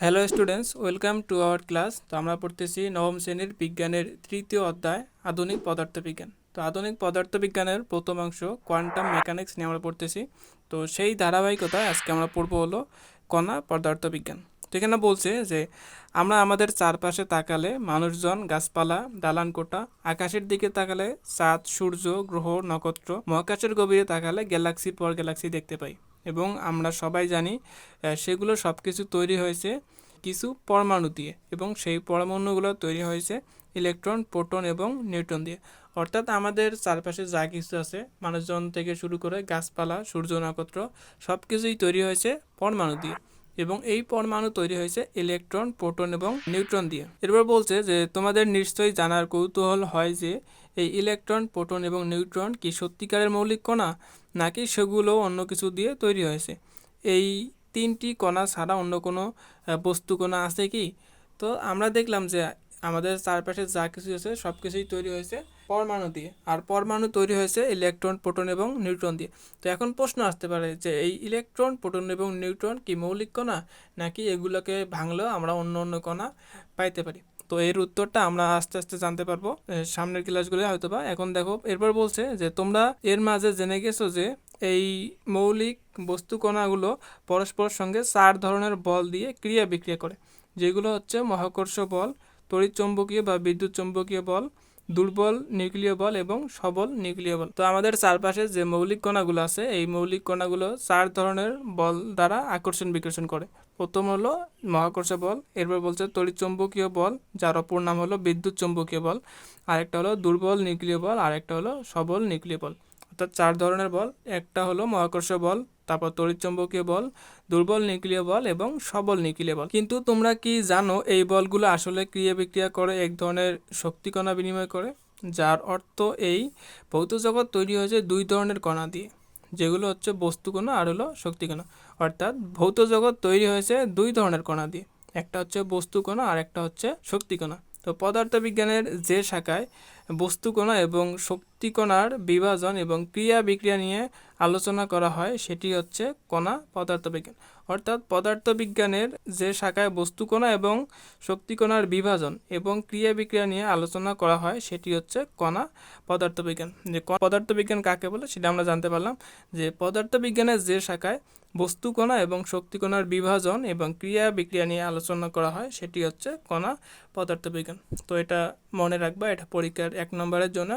Hello students welcome to our class তো আমরা পড়তেছি নবম শ্রেণির বিজ্ঞানের তৃতীয় অধ্যায়, আধুনিক পদার্থবিজ্ঞান। তো আধুনিক পদার্থবিজ্ঞানের প্রথম অংশ, কোয়ান্টাম মেকানিক্স নিয়ে আমরা পড়তেছি। তো সেই ধারাবাহিকতায় আজকে আমরা পড়ব হলো কণা পদার্থবিজ্ঞান। তো এখানে বলছে যে, আমরা আমাদের চারপাশে তাকালে মানুষজন গাছপালা, দালান কোটা আকাশের দিকে তাকালে চাঁদ সূর্য, গ্রহ, নক্ষত্র, মহাকাশের গভীরে তাকালে গ্যালাক্সির পর গ্যালাক্সি দেখতে পাই। এবং আমরা সবাই জানি সেগুলো সব কিছু তৈরি হয়েছে কিছু পরমাণু দিয়ে এবং সেই পরমাণুগুলো তৈরি হয়েছে ইলেকট্রন, প্রোটন এবং নিউট্রন দিয়ে। অর্থাৎ আমাদের চারপাশে যা কিছু আছে, মানুষজন থেকে শুরু করে গাছপালা, সূর্য, নক্ষত্র সব কিছুই তৈরি হয়েছে পরমাণু দিয়ে। এবং এই পরমাণু তৈরি হয়েছে ইলেকট্রন, প্রোটন এবং নিউট্রন দিয়ে। এরপর বলছে যে, তোমাদের নিশ্চয়ই জানার কৌতূহল হয় যে, এই ইলেকট্রন, প্রোটন এবং নিউট্রন কি সত্যিকারের মৌলিক কণা, নাকি সেগুলো অন্য কিছু দিয়ে তৈরি হয়েছে? এই তিনটি কণা ছাড়া অন্য কোনো বস্তু কণা আছে কি? তো আমরা দেখলাম যে, আমাদের চারপাশে যা কিছু আছে সব কিছুই তৈরি হয়েছে। পরমাণু দিয়ে। আর পরমাণু তৈরি হয়েছে ইলেকট্রন, প্রোটন এবং নিউট্রন দিয়ে। তো এখন প্রশ্ন আসতে পারে যে এই ইলেকট্রন, প্রোটন এবং নিউট্রন কি মৌলিক কণা? নাকি এগুলোকে ভাঙলেও আমরা অন্য অন্য কণা পাইতে পারি? তো এর উত্তরটা আমরা আস্তে আস্তে জানতে পারব। সামনের ক্লাসগুলো হয়তো বা এখন দেখো, এরপর বলছে যে তোমরা এর মাঝে জেনে গেছো যে এই মৌলিক বস্তু কণাগুলো পরস্পরের সঙ্গে চার ধরনের বল দিয়ে ক্রিয়া বিক্রিয়া করে। যেগুলো হচ্ছে মহাকর্ষ বল তড়িৎচুম্বকীয় বা বিদ্যুৎ চৌম্বকীয় বল দুর্বল, নিউক্লিয় বল এবং সবল নিউক্লিয় বল। তো আমাদের চারপাশে যে মৌলিক কণাগুলো আছে, এই মৌলিক কণাগুলো চার ধরনের বল দ্বারা আকর্ষণ বিকর্ষণ করে। প্রথম হলো মহাকর্ষ বল, এরপর বলছে তড়িৎচুম্বকীয় বল, যার অপর নাম হলো বিদ্যুৎ চুম্বকীয় বল। আরেকটা হলো দুর্বল নিউক্লিয় বল, আরেকটা হলো সবল নিউক্লিয় বল। অর্থাৎ চার ধরনের বল। একটা হলো মহাকর্ষ বল, তারপর তড়িৎচুম্বকীয় বল, দুর্বল নিউক্লিয় বল এবং সবল নিউক্লিয় বল। কিন্তু তোমরা কি জানো এই বলগুলো আসলে ক্রিয়া বিক্রিয়া করে এক ধরনের শক্তি কণা বিনিময় করে? যার অর্থ এই ভৌত জগৎ তৈরি হয়েছে দুই ধরনের কণা দিয়ে, যেগুলো হচ্ছে বস্তু কণা আর হলো শক্তি কণা। অর্থাৎ ভৌত জগৎ তৈরি হয়েছে দুই ধরনের কণা দিয়ে, একটা হচ্ছে বস্তু কণা আর একটা হচ্ছে শক্তি কণা। তো পদার্থবিজ্ঞানের যে শাখায় বস্তু কণা এবং শক্তি কণার বিভাজন এবং ক্রিয়া বিক্রিয়া নিয়ে আলোচনা করা হয়, সেটি হচ্ছে কণা পদার্থবিজ্ঞান। অর্থাৎ পদার্থবিজ্ঞানের যে শাখায় বস্তু কণা এবং শক্তি কণার বিভাজন এবং ক্রিয়া বিক্রিয়া নিয়ে আলোচনা করা হয়, সেটি হচ্ছে কণা পদার্থবিজ্ঞান। যে পদার্থবিজ্ঞান কাকে বলে, সেটা আমরা জানতে পারলাম। যে পদার্থবিজ্ঞানের যে শাখায় বস্তু কণা এবং শক্তি কণার বিভাজন এবং ক্রিয়া বিক্রিয়া নিয়ে আলোচনা করা হয়, সেটি হচ্ছে কণা পদার্থবিজ্ঞান। তো এটা মনে রাখবা, এটা পরীক্ষার এক নম্বরের জন্য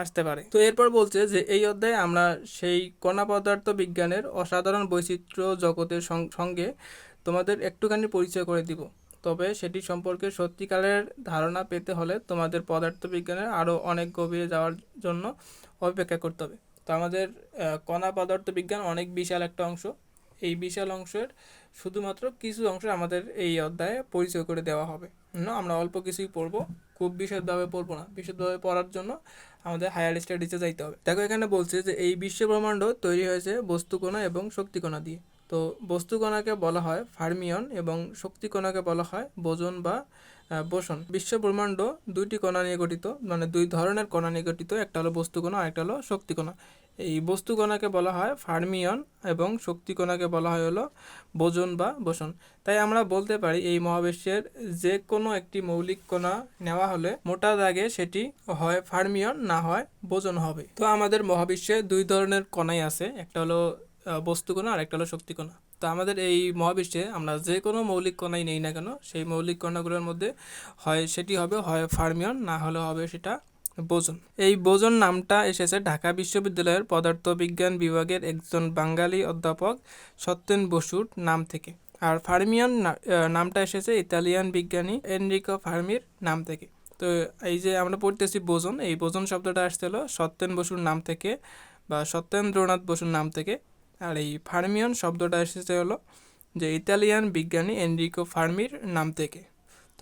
আসতে পারে। তো এরপর বলছে যে, এই অধ্যায়ে আমরা সেই কণা পদার্থ বিজ্ঞানের অসাধারণ বৈচিত্র্য জগতের সঙ্গে তোমাদের একটুখানি পরিচয় করে দিব। তবে সেটি সম্পর্কে সত্যিকারের ধারণা পেতে হলে তোমাদের পদার্থবিজ্ঞানের আরও অনেক গভীরে যাওয়ার জন্য অপেক্ষা করতে হবে। তো আমাদের কণা পদার্থ বিজ্ঞান অনেক বিশাল একটা অংশ। এই বিশাল অংশের শুধুমাত্র কিছু অংশ আমাদের এই অধ্যায়ে পরিচয় করে দেওয়া হবে। না, আমরা অল্প কিছুই পড়ব। খুব বিশদভাবে পড়ব না। বিশদভাবে পড়ার জন্য আমাদের হায়ার স্টাডিজে যাইতে হবে। দেখো, এখানে বলছে যে এই বিশ্ব ব্রহ্মাণ্ড তৈরি হয়েছে বস্তু কণা এবং শক্তি কণা দিয়ে। তো বস্তু কণাকে বলা হয় ফার্মিয়ন এবং শক্তি কণাকে বলা হয় বোজন বা বোসন। বিশ্ব ব্রহ্মাণ্ড দুইটি কণা নিয়ে গঠিত মানে দুই ধরনের কণা নিয়ে গঠিত। একটা হলো বস্তু কণা আর একটা হলো শক্তি কণা এই বস্তু কণাকে বলা হয় ফার্মিয়ন এবং শক্তি কণাকে বলা হয় হলো বোজন বা বোসন। তাই আমরা বলতে পারি এই মহাবিশ্বের যে কোনো একটি মৌলিক কণা নেওয়া হলে মোটা দাগে সেটি হয় ফার্মিয়ন, না হয় বোজন হবে। তো আমাদের মহাবিশ্বে দুই ধরনের কণাই আছে, একটা হলো বস্তু কণা আর একটা হলো শক্তি কণা। তো আমাদের এই মহাবিশ্বে আমরা যে কোনো মৌলিক কণাই নেই না কেন, সেই মৌলিক কণাগুলোর মধ্যে হয়, সেটি হবে, হয় ফার্মিয়ন, না হলে হবে সেটা বোজন। এই বোজন নামটা এসেছে ঢাকা বিশ্ববিদ্যালয়ের পদার্থবিজ্ঞান বিভাগের একজন বাঙালি অধ্যাপক সত্যেন বসুর নাম থেকে। আর ফার্মিয়ন নামটা এসেছে ইতালিয়ান বিজ্ঞানী এনরিকো ফার্মির নাম থেকে। তো এই যে আমরা পড়তেছি বোজন, এই বোজন শব্দটা আসতে হলো সত্যেন বসুর নাম থেকে বা সত্যেন্দ্রনাথ বসুর নাম থেকে। আর এই ফার্মিয়ন শব্দটা এসেছে হলো যে ইতালিয়ান বিজ্ঞানী এনরিকো ফার্মির নাম থেকে।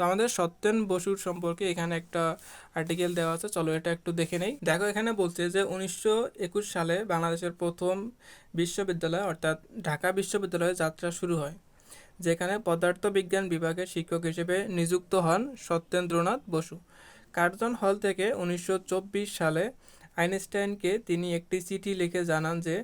তো আমাদের সত্যেন বসুর সম্পর্কে এখানে একটা আর্টিকেল দেওয়া আছে, চলো এটা একটু দেখে নেই। দেখো, এখানে বলছে যে উনিশশো একুশ সালে বাংলাদেশের প্রথম বিশ্ববিদ্যালয়, অর্থাৎ ঢাকা বিশ্ববিদ্যালয়ে যাত্রা শুরু হয়, যেখানে পদার্থবিজ্ঞান বিভাগের শিক্ষক হিসেবে নিযুক্ত হন সত্যেন্দ্রনাথ বসু। কার্জন হল থেকে উনিশশো চব্বিশ সালে আইনস্টাইনকে তিনি একটি চিঠি লিখে জানান যে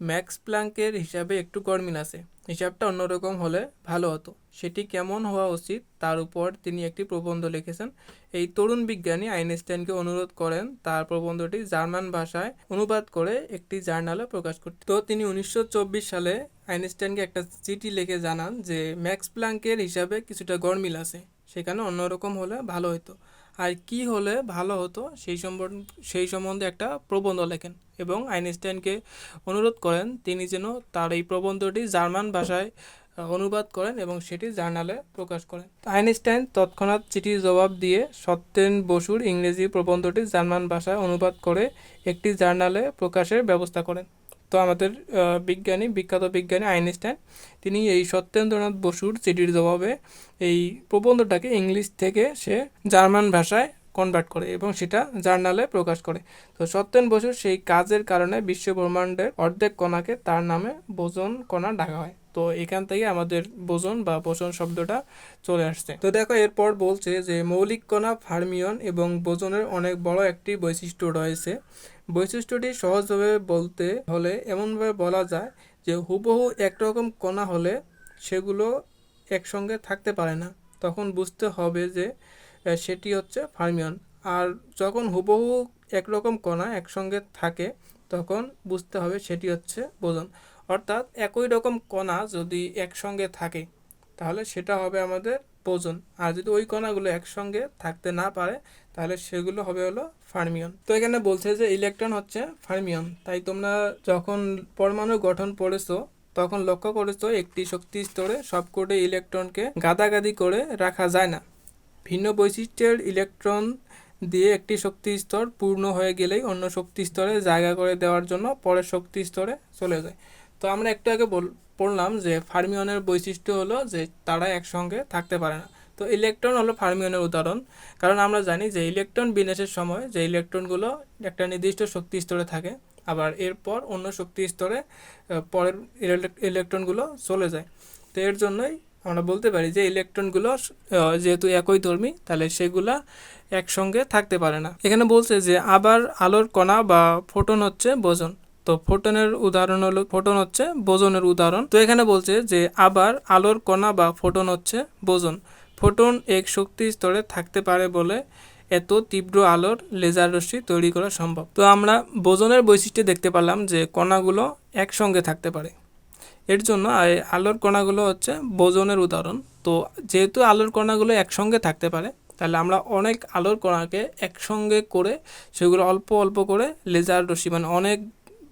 ম্যাক্স প্ল্যাঙ্কের হিসাবে একটু গরমিল আছে। হিসাবটা অন্যরকম হলে ভালো হতো। সেটি কেমন হওয়া উচিত তার উপর তিনি একটি প্রবন্ধ লিখেছেন। এই তরুণ বিজ্ঞানী আইনস্টাইনকে অনুরোধ করেন তার প্রবন্ধটি জার্মান ভাষায় অনুবাদ করে একটি জার্নালে প্রকাশ করতে। তো তিনি উনিশশো চব্বিশ সালে আইনস্টাইনকে একটা চিঠি লিখে জানান যে ম্যাক্স প্ল্যাঙ্কের হিসাবে কিছুটা গরমিল আছে। সেখানে অন্যরকম হলে ভালো হতো আর কি হলে ভালো হতো সেই সম্বন্ধে সেই সম্বন্ধে একটা প্রবন্ধ লেখেন এবং আইনস্টাইনকে অনুরোধ করেন তিনি যেন তার এই প্রবন্ধটি জার্মান ভাষায় অনুবাদ করেন এবং সেটি জার্নালে প্রকাশ করেন। আইনস্টাইন তৎক্ষণাৎ চিঠির জবাব দিয়ে সত্যেন বসুর ইংরেজি প্রবন্ধটি জার্মান ভাষায় অনুবাদ করে একটি জার্নালে প্রকাশের ব্যবস্থা করেন। তো আমাদের বিজ্ঞানী, বিখ্যাত বিজ্ঞানী আইনস্টাইন, তিনি এই সত্যেন্দ্রনাথ বসুর চিঠির জবাবে এই প্রবন্ধটাকে ইংলিশ থেকে সে জার্মান ভাষায় কনভার্ট করে এবং সেটা জার্নালে প্রকাশ করে। তো সত্যেন বসুর সেই কাজের কারণে বিশ্ব ব্রহ্মাণ্ডের অর্ধেক কণাকে তার নামে বোজন কণা ডাকা হয়। তো এখান থেকে আমাদের বোজন বা বোজন শব্দটা চলে আসছে। তো দেখো এরপর বলছে যে মৌলিক কণা, ফার্মিয়ন এবং বোজনের অনেক বড় একটি বৈশিষ্ট্য রয়েছে। বৈশিষ্ট্যটি সহজভাবে বলতে হলে এমনভাবে বলা যায় যে হুবহু একরকম কণা হলে সেগুলো একসঙ্গে থাকতে পারে না। তখন বুঝতে হবে যে সেটি হচ্ছে ফার্মিয়ন। আর যখন হুবহু একরকম কণা একসঙ্গে থাকে, তখন বুঝতে হবে সেটি হচ্ছে বোজন। অর্থাৎ একই রকম কণা যদি একসঙ্গে থাকে, তাহলে সেটা হবে আমাদের বোজন। আর যদি ওই কণাগুলো একসঙ্গে থাকতে না পারে, তাহলে সেগুলো হবে হলো ফার্মিয়ন। তো এখানে বলছে যে ইলেকট্রন হচ্ছে ফার্মিয়ন। তাই তোমরা যখন পরমাণু গঠন পড়েছো তখন লক্ষ্য করেছ একটি শক্তি স্তরে সবকটি ইলেকট্রনকে গাদাগাদি করে রাখা যায় না। ভিন্ন বৈশিষ্ট্যের ইলেকট্রন দিয়ে একটি শক্তি স্তর পূর্ণ হয়ে গেলেই অন্য শক্তি স্তরে জায়গা করে দেওয়ার জন্য পরের শক্তি স্তরে চলে যায়। তো আমরা একটু আগে পড়লাম যে ফার্মিয়নের বৈশিষ্ট্য হলো যে তারা একসঙ্গে থাকতে পারে না। তো ইলেকট্রন হলো ফার্মিয়নের উদাহরণ। কারণ আমরা জানি যে ইলেকট্রন বিন্যাসের সময় যে ইলেকট্রনগুলো একটা নির্দিষ্ট শক্তি স্তরে থাকে, আবার এরপর অন্য শক্তি স্তরে পরের ইলেকট্রনগুলো চলে যায়। তো এর জন্যই আমরা বলতে পারি যে ইলেকট্রনগুলো যেহেতু একই ধর্মী, তাহলে সেগুলা একসঙ্গে থাকতে পারে না। এখানে বলছে যে আবার আলোর কণা বা ফোটন হচ্ছে বোজন। তো ফোটনের উদাহরণ হলো, ফোটন হচ্ছে বোজনের উদাহরণ। তো এখানে বলছে যে আবার আলোর কণা বা ফোটন হচ্ছে বোজন। ফোটন এক শক্তি স্তরে থাকতে পারে বলে এত তীব্র আলোর লেজার রশ্মি তৈরি করা সম্ভব। তো আমরা বোজনের বৈশিষ্ট্যে দেখতে পারলাম যে কণাগুলো একসঙ্গে থাকতে পারে। এর জন্য আলোর কণাগুলো হচ্ছে বোজনের উদাহরণ। তো যেহেতু আলোর কণাগুলো একসঙ্গে থাকতে পারে, তাহলে আমরা অনেক আলোর কণাকে একসঙ্গে করে সেগুলো অল্প অল্প করে লেজার রশ্মি মানে অনেক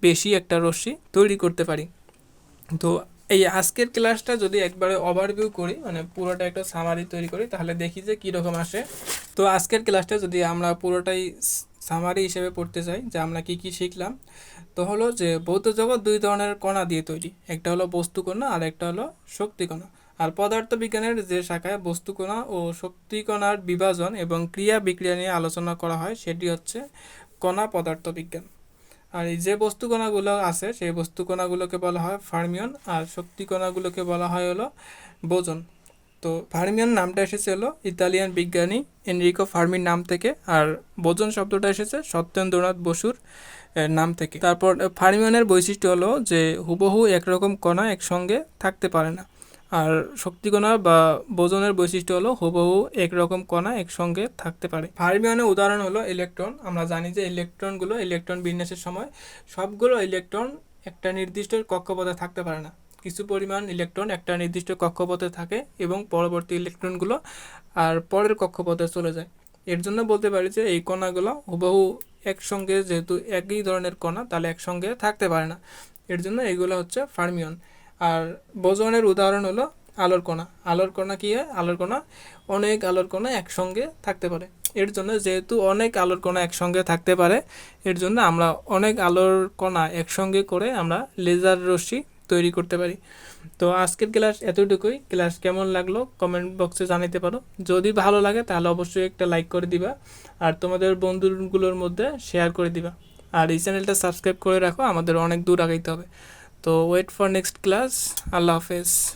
বেশি একটা রশ্মি তৈরি করতে পারি। তো এই আজকের ক্লাসটা যদি একবারে ওভারভিউ করি মানে পুরোটা একটা সামারি তৈরি করি, তাহলে দেখি যে কীরকম আসে। তো আজকের ক্লাসটা যদি আমরা পুরোটাই সামারি হিসেবে পড়তে চাই, যে আমরা কি কি শিখলাম। তো হলো যে ভৌত জগৎ দুই ধরনের কণা দিয়ে তৈরি। একটা হলো বস্তু কণা, আর একটা হলো শক্তি কণা। আর পদার্থবিজ্ঞানের যে শাখায় বস্তু কণা ও শক্তিকণার বিভাজন এবং ক্রিয়া বিক্রিয়া নিয়ে আলোচনা করা হয়, সেটি হচ্ছে কণা পদার্থবিজ্ঞান। আর এই যে বস্তুকণাগুলো আছে, সেই বস্তুকণাগুলোকে বলা হয় ফার্মিয়ন, আর শক্তিকণাগুলোকে বলা হয় হলো বোজন। তো ফার্মিয়ন নামটা এসেছে হলো ইতালিয়ান বিজ্ঞানী এনরিকো ফার্মির নাম থেকে, আর বোজন শব্দটা এসেছে সত্যেন্দ্রনাথ বসুর নাম থেকে। তারপর ফার্মিয়নের বৈশিষ্ট্য হলো যে হুবহু একরকম কণা একসঙ্গে থাকতে পারে না। আর শক্তি কণা বা বোজনের বৈশিষ্ট্য হলো হুবহু একরকম কণা একসঙ্গে থাকতে পারে। ফার্মিয়নের উদাহরণ হলো ইলেকট্রন। আমরা জানি যে ইলেকট্রনগুলো ইলেকট্রন বিন্যাসের সময় সবগুলো ইলেকট্রন একটা নির্দিষ্ট কক্ষপথে থাকতে পারে না। কিছু পরিমাণ ইলেকট্রন একটা নির্দিষ্ট কক্ষপথে থাকে এবং পরবর্তী ইলেকট্রনগুলো আর পরের কক্ষপথে চলে যায়। এর জন্য বলতে পারি যে এই কণাগুলো হুবহু একসঙ্গে যেহেতু একই ধরনের কণা, তাহলে একসঙ্গে থাকতে পারে না। এর জন্য এগুলো হচ্ছে ফার্মিয়ন। আর বোজনের উদাহরণ হলো আলোর কণা। আলোর কণা কী? হয় আলোর কণা অনেক আলোর কণা একসঙ্গে থাকতে পারে। এর জন্য যেহেতু অনেক আলোর কণা একসঙ্গে থাকতে পারে, এর জন্য আমরা অনেক আলোর কণা একসঙ্গে করে আমরা লেজার রশ্মি তৈরি করতে পারি। তো আজকের ক্লাস এতটুকুই। ক্লাস কেমন লাগল কমেন্ট বক্সে জানাইতে পারো। যদি ভালো লাগে তাহলে অবশ্যই একটা লাইক করে দিবা আর তোমাদের বন্ধুগুলোর মধ্যে শেয়ার করে দিবা। আর এই চ্যানেলটা সাবস্ক্রাইব করে রাখো, আমাদের অনেক দূর আগাইতে হবে। তো ওয়েট ফর নেক্সট ক্লাস। আল্লাহ হাফেজ।